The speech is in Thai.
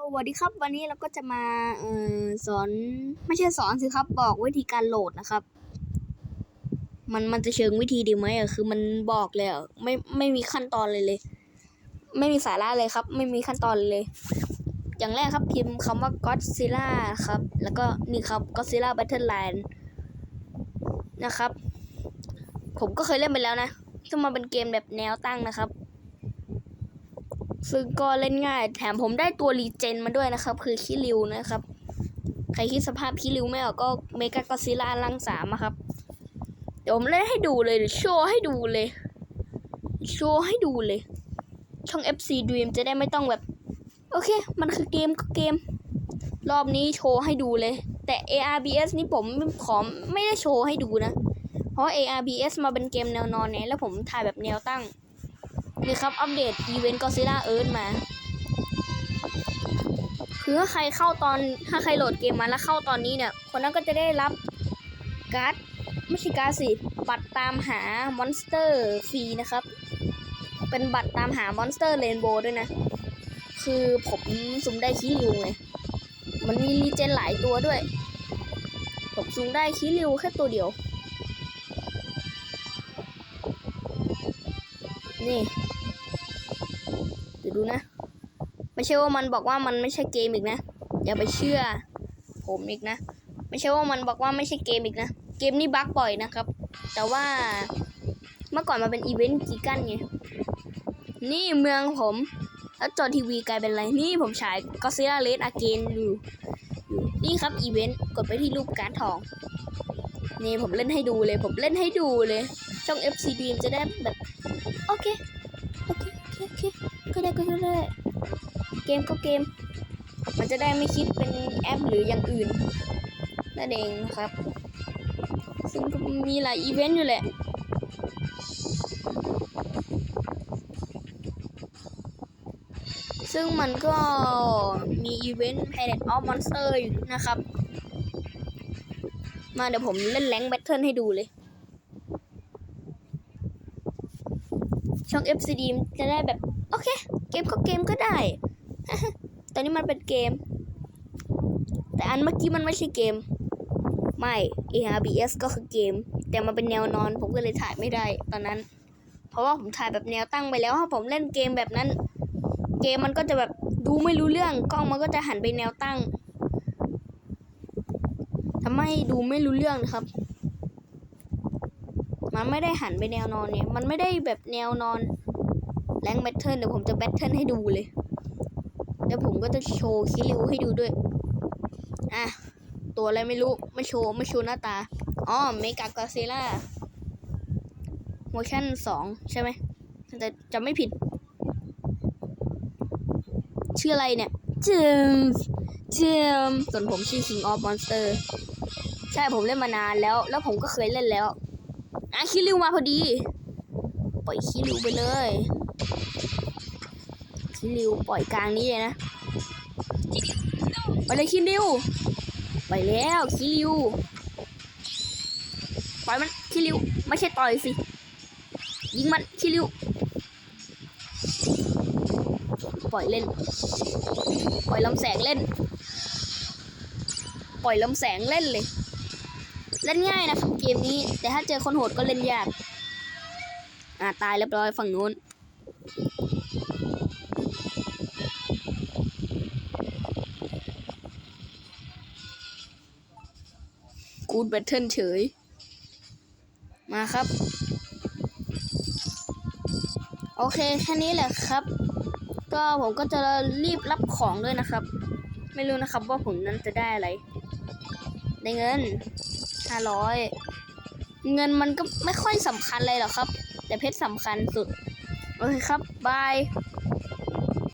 สวัสดีครับวันนี้เราก็จะมาเอ่อสอนไม่ใช่สอนสิครับบอกวิธีการโหลดนะครับ มันมันจะเชิงวิธีดีไหมอะคือมันบอกเลยอะไม่ไม่มีขั้นตอนเลยเลย ไม่มีสาระเลยครับ ไม่มีขั้นตอนเลย อย่างแรกครับพิมพ์คำว่า Godzilla ครับ แล้วก็นี่ครับ Godzilla Battleland นะครับ ผมก็เคยเล่นไปแล้วนะซึ่งมันเป็นเกมแบบแนวตั้งนะครับ ซึ่งก็เล่นง่าย แถมผมได้ตัวรีเจนมาด้วยนะครับ คือคิริวนะครับ ใครคิดสภาพคิริวไม่ออกก็เมกากอซิล่าลังสามครับ เดี๋ยวผมเล่นให้ดูเลยโชว์ให้ดูเลย โชว์ให้ดูเลย ช่อง FC Dream จะได้ไม่ต้องแบบ โอเค มันคือเกมก็เกม รอบนี้โชว์ให้ดูเลย แต่ ARBS นี่ผมขอไม่ได้โชว์ให้ดูนะ เพราะ ARBS มาเป็นเกมแนวนอนเนี่ยแล้วผมถ่ายแบบแนวตั้ง นี่ครับอัปเดตอีเวนต์ก็ซิล่าเอิร์มาคือถ้าใครเข้าตอนถ้าใครโหลดเกมมาแล้วเข้าตอนนี้เนี่ย คนนั้นก็จะได้รับการ์ดไม่ใช่การ์ดสิบัตรตามหามอนสเตอร์ฟรีนะครับ เป็นบัตรตามหามอนสเตอร์เรนโบว์ด้วยนะ คือผมสุ่มได้คิริวไงมันมีรีเจนหลายตัวด้วย ผมสุ่มได้คิริวแค่ตัวเดียว นี่ ดูนะ ไม่ใช่ว่ามันบอกว่ามันไม่ใช่เกมอีกนะ อย่าไปเชื่อ ผมอีกนะ ไม่ใช่ว่ามันบอกว่าไม่ใช่เกมอีกนะ เกมนี้บั๊กบ่อยนะครับ แต่ว่าเมื่อก่อนมันเป็นอีเวนต์กีกันไง นี่เมืองผม แล้วจอทีวีกลายเป็นอะไร นี่ผมฉายก็ซิล่าเลสอาเกนอยู่อยู่ นี่ครับอีเวนต์ กดไปที่รูปการ์ดทอง นี่ผมเล่นให้ดูเลย ผมเล่นให้ดูเลย ช่อง FCD จะได้แบบ โอเค โอเค โอเค ก็ได้ก็ได้เกมก็เกม มันจะได้ไม่คิดเป็นแอปหรืออย่างอื่นนั่นเองนะครับ ซึ่งมีหลายอีเวนต์อยู่แหละซึ่งมันก็มีอีเวนต์ Planet of Monster อยู่นะครับ มาเดี๋ยวผมเล่นแรงแบทเทิลให้ดูเลย ช่อง FCD จะได้แบบ โอเค เกมก็เกมก็ได้ ตอนนี้มันเป็นเกม แต่อันเมื่อกี้มันไม่ใช่เกม ไม่ ARBS ก็คือเกม แต่มันเป็นแนวนอน ผมก็เลยถ่ายไม่ได้ตอนนั้น เพราะว่าผมถ่ายแบบแนวตั้งไปแล้วถ้าผมเล่นเกมแบบนั้น เกมมันก็จะแบบดูไม่รู้เรื่อง กล้องมันก็จะหันไปแนวตั้งทำให้ดูไม่รู้เรื่องนะครับ มันไม่ได้หันไปแนวนอนเนี่ย มันไม่ได้แบบแนวนอน แรงแบทเทิลเดี๋ยวผมจะแบทเทิลให้ดูเลย แล้วผมก็จะโชว์คิริวให้ดูด้วย อะ ตัวอะไรไม่รู้ ไม่โชว์ ไม่โชว์หน้าตา อ๋อ เมกากาเซล่าเวอร์ชันสองใช่ไหมแต่จะไม่ผิด ชื่ออะไรเนี่ยเจมส์เจมส์ส่วนผมชื่อ King of Monster ใช่ผมเล่นมานานแล้ว แล้วผมก็เคยเล่นแล้ว อะคิริวมาพอดี ปล่อยคิริวไปเลย คิริวปล่อยกลางนี้เลยนะ ไปเลยคิริว ไปแล้วคิริว ปล่อยมันคิริว ไม่ใช่ต่อยสิ ยิงมันคิริว ปล่อยเล่น ปล่อยลำแสงเล่น ปล่อยลำแสงเล่นเลย เล่นง่ายนะครับเกมนี้ แต่ถ้าเจอคนโหดก็เล่นยาก อ่าตายเรียบร้อยฝั่งนู้น กูดแบทเทิลเฉย มาครับ โอเค แค่นี้แหละครับ ก็ผมก็จะรีบรับของด้วยนะครับ ไม่รู้นะครับว่าผมนั้นจะได้อะไร ได้เงินห้าร้อยเงินมันก็ไม่ค่อยสำคัญเลยหรอกครับ แต่เพชรสำคัญสุด เคครับบาย